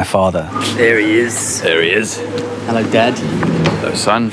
My father. There he is. There he is. Hello, Dad. Hello, son.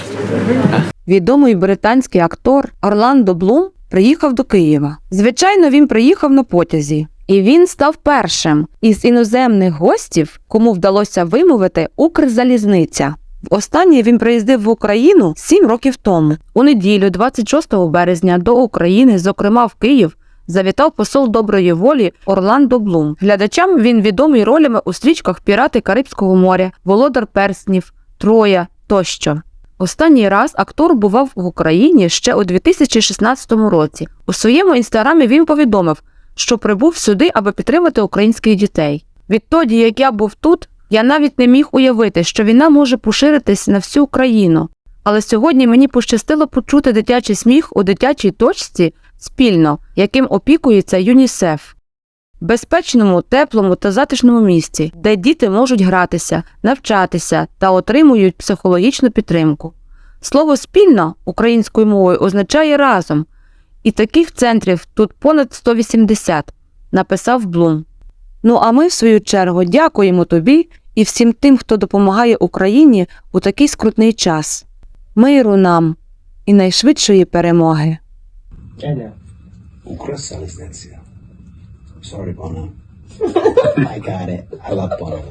Відомий британський актор Орландо Блум приїхав до Києва. Звичайно, він приїхав на потязі. І він став першим із іноземних гостів, кому вдалося вимовити Укрзалізниця. Востаннє він приїздив в Україну сім років тому. У неділю, 26 березня, до України, зокрема в Київ, завітав посол доброї волі Орландо Блум. Глядачам він відомий ролями у стрічках Пірати Карибського моря, Володар Перснів, Троя тощо. Останній раз актор бував в Україні ще у 2016 році. У своєму інстаграмі він повідомив, що прибув сюди, аби підтримати українських дітей. Відтоді, як я був тут, я навіть не міг уявити, що війна може поширитись на всю Україну. Але сьогодні мені пощастило почути дитячий сміх у дитячій точці спільно, яким опікується ЮНІСЕФ. Безпечному, теплому та затишному місці, де діти можуть гратися, навчатися та отримують психологічну підтримку. Слово спільно українською мовою означає разом, і таких центрів тут понад 180, написав Блум. Ну а ми, в свою чергу, дякуємо тобі і всім тим, хто допомагає Україні у такий скрутний час. Миру нам і найшвидшої перемоги. Ena. Ukrosa licencia. Sorry, Bono. I got it. I love Bono.